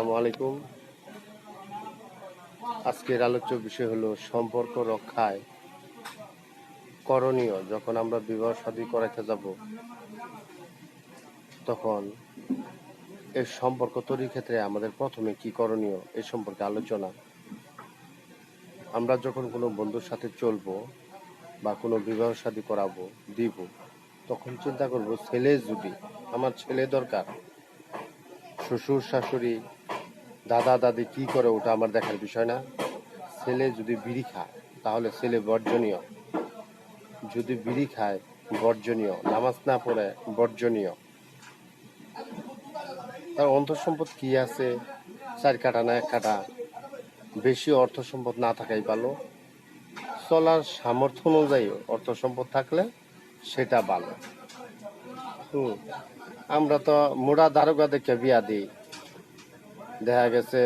আসসালামু আলাইকুম। আজকের আলোচ্য বিষয় হলো সম্পর্ক রক্ষায় করণীয়। যখন আমরা বিবাহ শাদী করাইতে যাব, তখন এই সম্পর্ক তৈরির ক্ষেত্রে আমাদের প্রথমে কি করণীয় এই সম্পর্কে আলোচনা। আমরা যখন কোনো বন্ধুর সাথে চলবো বা কোনো বিবাহ শাদী করাবো, দিব, তখন চিন্তা করব, ছেলে যদি, আমার ছেলে দরকার, শ্বশুর শাশুড়ি দাদা, দাদি কি করে, ওটা আমার দেখার বিষয় না। ছেলে যদি বিড়ি খায়, তাহলে ছেলে বর্জনীয়। যদি বিড়ি খায়, বর্জনীয়। নামাজ না পড়ে, বর্জনীয়। তার অর্থ সম্পদ কি আছে? চার কাটা না এক কাটা বেশি অর্থ সম্পদ না থাকাই ভালো। চলার সামর্থ্য অনুযায়ী অর্থ সম্পদ থাকলে সেটা ভালো। হুম, আমরা তো মোড়া দারোগা দেখে বিয়া দিই। দেখা গেছে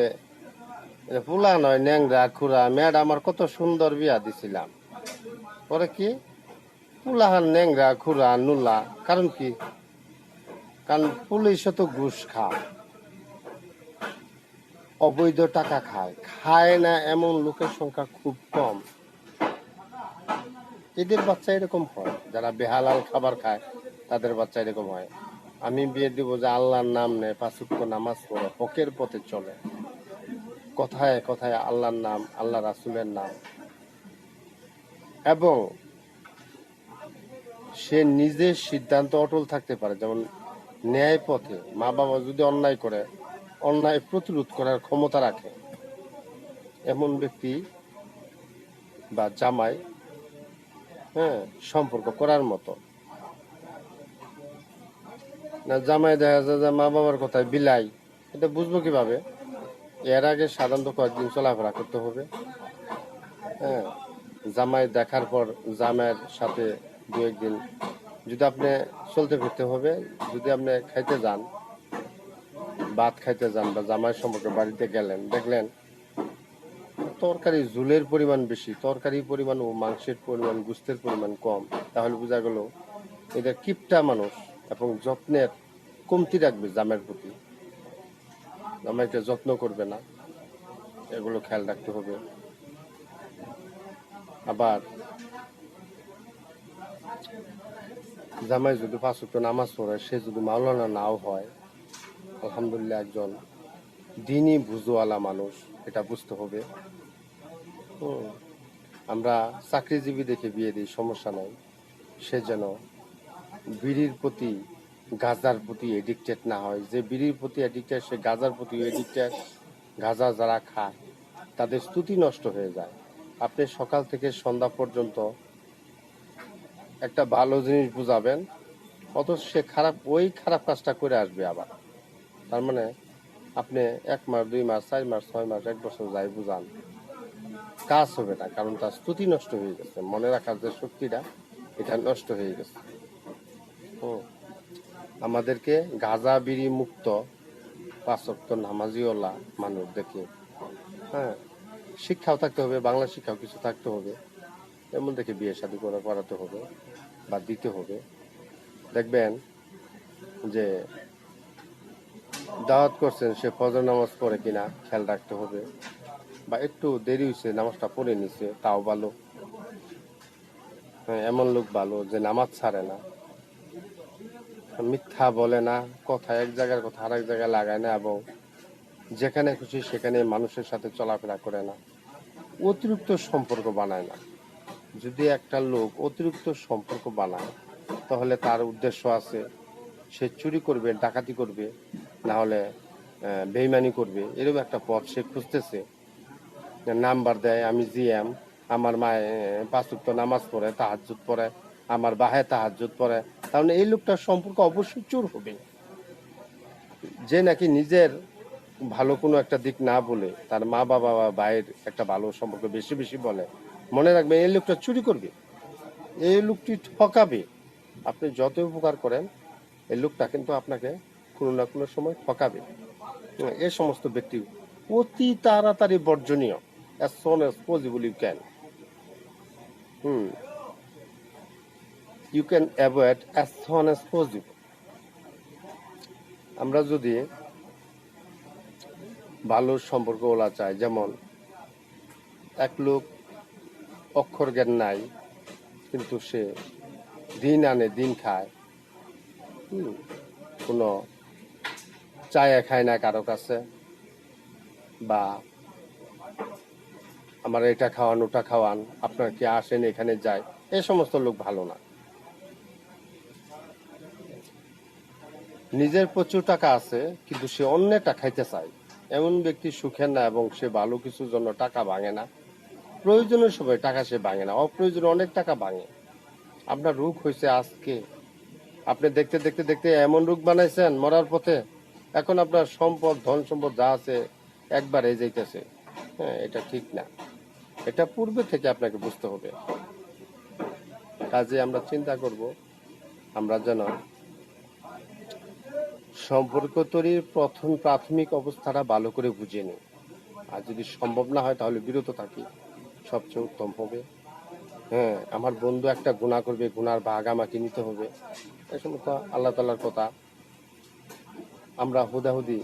পুলা নয় ন্যাংরা খুড়া ম্যাড আমার কত সুন্দর বিয়া দিছিলাম। পরে কি? পুলাহান ন্যাংরা খুড়া নুলা। কারণ কি? কারণ পুলিশ তো ঘুষ খায়। অবৈধ টাকা খায়। খায় না এমন লোকের সংখ্যা খুব কম। এদের বাচ্চা এরকম হয়। যারা বেহালাল খাবার খায়, তাদের বাচ্চা এরকম হয়। আমি বিয়ে দিব যে আল্লাহর নাম নেয় পাঁচুক্য নামাজ পড়ে, হকের পথে চলে। কথায় কথায় আল্লাহর নাম, আল্লাহ রাসুলের নাম। এবং সে নিজের সিদ্ধান্ত অটল থাকতে পারে, যেমন ন্যায় পথে মা বাবা যদি অন্যায় করে, অন্যায় প্রতিরোধ করার ক্ষমতা রাখে। এমন ব্যক্তি বা জামাই হ্যাঁ সম্পর্ক করার মতো। না, জামাই দেখা যায় যে মা বাবার কথায় বিলাই। এটা বুঝব কীভাবে? এর আগে সাধারণত কয়েকদিন চলাফেরা করতে হবে। হ্যাঁ জামাই দেখার পর জামাইয়ের সাথে দু একদিন। যদি আপনি চলতে ফিরতে হবে, যদি আপনি খাইতে যান, ভাত খাইতে যান বা জামাই সম্পর্কে বাড়িতে গেলেন, দেখলেন, তরকারি ঝুলের পরিমাণ বেশি তরকারির পরিমাণ ও মাংসের পরিমাণ, গুস্তের পরিমাণ কম, তাহলে বোঝা গেল এটা কিপটা মানুষ। এবং যত্নের কমতি রাখবে জামের প্রতি। জামাইকে যত্ন করবে না, এগুলো খেয়াল রাখতে হবে। আবার জামাই যদি পাঁচ ওয়াক্ত নামাজ পড়ে, সে যদি মাওলানা নাও হয়, আলহামদুলিল্লাহ একজন দিনই বুঝোয়ালা মানুষ, এটা বুঝতে হবে। আমরা চাকরিজীবী দেখে বিয়ে দিই, সমস্যা নাই। সে যেন বিড়ির প্রতি গাজার প্রতি এডিক্টেড না হয়। যে বিড়ির প্রতি এডিক্টেড সে গাজার প্রতি এডিক্টেড গাজা যারা খায়, তাদের স্তুতি নষ্ট হয়ে যায়। আপনি সকাল থেকে সন্ধ্যা পর্যন্ত একটা ভালো জিনিস বুঝাবেন, অথচ সে খারাপ, ওই খারাপ কাজটা করে আসবে আবার। তার মানে আপনি এক মাস, দুই মাস, চার মাস, ছয় মাস, এক বছর যাই বুঝান, কাজ হবে না, কারণ তার স্তুতি নষ্ট হয়ে গেছে। মনে রাখার যে শক্তিটা, এটা নষ্ট হয়ে গেছে। হুম। আমাদেরকে গাঁজা বিড়ি মুক্ত পাঁচক্ত নামাজিওলা মানুষ দেখে। হ্যাঁ শিক্ষাও থাকতে হবে বাংলা শিক্ষাও কিছু থাকতে হবে। এমন দেখে বিয়ে শাদী করে করাতে হবে বা দিতে হবে। দেখবেন যে দাওয়াত করছেন সে ফজর নামাজ পড়ে কিনা খেয়াল রাখতে হবে বা একটু দেরি হয়েছে নামাজটা পড়ে নিছে তাও ভালো। হ্যাঁ, এমন লোক ভালো যে নামাজ ছাড়ে না। মিথ্যা বলে না, কথা এক জায়গার কথা আরেক জায়গায় লাগায় না এবং যেখানে খুশি সেখানে মানুষের সাথে চলাফেরা করে না। অতিরিক্ত সম্পর্ক বানায় না। যদি একটা লোক অতিরিক্ত সম্পর্ক বানায়, তাহলে তার উদ্দেশ্য আছে, সে চুরি করবে, ডাকাতি করবে, না হলে বেইমানি করবে, এরকম একটা পথ সে খুঁজতেছে। নাম্বার দেয়, আমি জিএম, আমার মায়ে পাঁচুক্ত নামাজ পড়ে তাহাজুদ পড়ে, আমার বাহে তাহাজুদ পড়ে তাহলে এই লোকটার সম্পর্ক অবশ্যই চোর হবে। যে নাকি নিজের ভালো কোনো একটা দিক না বলে তার মা বাবা বা ভাইয়ের একটা ভালো সম্পর্ক বেশি বেশি বলে, মনে রাখবেন এই লোকটা চুরি করবে। এই লোকটি ঠকাবে। আপনি যত উপকার করেন, এই লোকটা কিন্তু আপনাকে কোনো না কোনো সময় ঠকাবে। এ সমস্ত ব্যক্তি অতি তাড়াতাড়ি বর্জনীয়, as soon as possible you can hmm. You can avoid as soon as possible. আমরা যদি ভালো সম্পর্ক ওলা চাই, যেমন এক লোক অক্ষর জ্ঞান নাই, কিন্তু সে দিন আনে, দিন খায় কোনো চায়া খায় না কারও কাছে, বা আমার এটা খাওয়ান, ওটা খাওয়ান, আপনার কি আসেন, এখানে যায় এই সমস্ত লোক ভালো না। নিজের প্রচুর টাকা আছে, কিন্তু সে অন্যটা খাইতে চায়। এমন ব্যক্তি সুখের না এবং সে ভালো কিছুর জন্য টাকা ভাঙে না। প্রয়োজনের সময় টাকা সে ভাঙে না, অপ্রয়োজনে অনেক টাকা ভাঙে। আপনার রোগ হয়েছে আজকে। আপনি দেখতে দেখতে দেখতে এমন রোগ বানাইছেন মরার পথে, এখন আপনার সম্পদ, ধন সম্পদ যা আছে একবারে যাইতেছে। হ্যাঁ এটা ঠিক না। এটা পূর্বে থেকে আপনাকে বুঝতে হবে। কাজে আমরা চিন্তা করব, আমরা যেন সম্পর্ক তৈরির প্রথম প্রাথমিক অবস্থাটা ভালো করে বুঝে নিই আর যদি সম্ভব না হয় তাহলে বিরত থাকি। সবচেয়ে উত্তম হবে। হ্যাঁ আমার বন্ধু একটা গুণা করবে গুনার ভাগ আমাকে নিতে হবে। এই সমস্ত আল্লাহ তালার কথা আমরা হুদাহুদি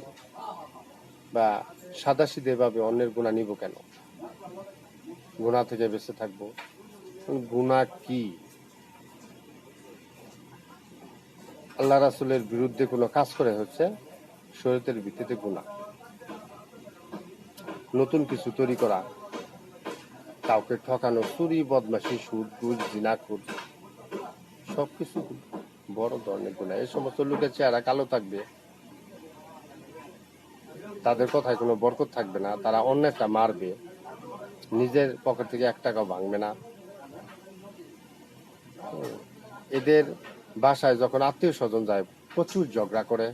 বা সাদাসিদে ভাবে অন্যের গুণা নিব কেন? গুণা থেকে বেঁচে থাকব। গুণা কি? আল্লাহ রাসুলের বিরুদ্ধে কোনো কাজ করে হচ্ছে, শরীয়তের ভিত্তিতে গুণা নতুন কিছু তৈরি করা, কাউকে ঠকানো, চুরি, বদমাশি, সুদ, ঘুষ, জিনা, খুর, সবকিছু বড় ধরনের গুণা এই সমস্ত লোকের চেহারা কালো থাকবে। তাদের কথায় কোনো বরকত থাকবে না। তারা অন্যেরটা মারবে। নিজের পকেট থেকে এক টাকাও ভাঙবে না। এদের বাসায় যখন আত্মীয় স্বজন যায়, প্রচুর ঝগড়া করে।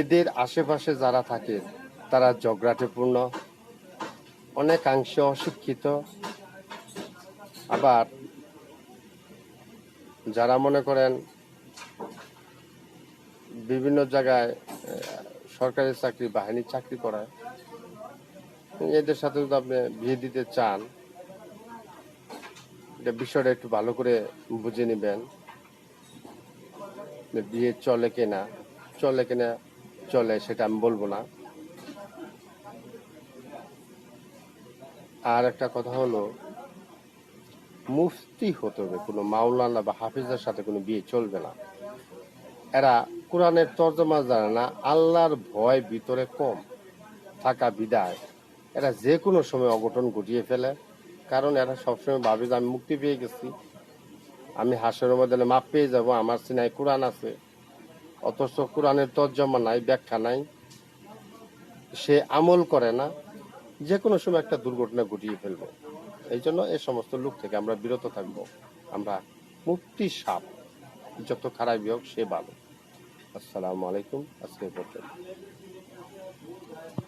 এদের আশেপাশে যারা থাকে, তারা ঝগড়াটেপূর্ণ, অনেকাংশে অশিক্ষিত। আবার যারা মনে করেন বিভিন্ন জায়গায় সরকারি চাকরি বাহিনীর চাকরি করায়, এদের সাথে যদি আপনি বিয়ে দিতে চান, এটা বিষয়টা একটু ভালো করে বুঝে নেবেন। বিয়ে চলে কিনা চলে কিনা চলে সেটা আমি বলব না। আর একটা কথা হলো, মুফতি হতে হবে, কোনো মাওলানা বা হাফিজের সাথে কোনো বিয়ে চলবে না। এরা কোরআনের তর্জমা জানে না, আল্লাহর ভয় ভিতরে কম, থাকা বিদায়। এরা যে কোনো সময় অঘটন ঘটিয়ে ফেলে, কারণ এরা সবসময় ভাবে যে আমি মুক্তি পেয়ে গেছি। আমি হাসের মধ্যে মাপ পেয়ে যাব, আমার সিনাই কোরআন আছে। অথচ কোরআনের তর্জমা নাই, ব্যাখ্যা নাই। সে আমল করে না যে কোনো সময় একটা দুর্ঘটনা ঘটিয়ে ফেলবে। এই জন্য এই সমস্ত লোক থেকে আমরা বিরত থাকব। আমরা মুক্তি সাপ, যত খারাপই হোক সে ভালো। আসসালামু আলাইকুম, আজকে পর্যন্ত।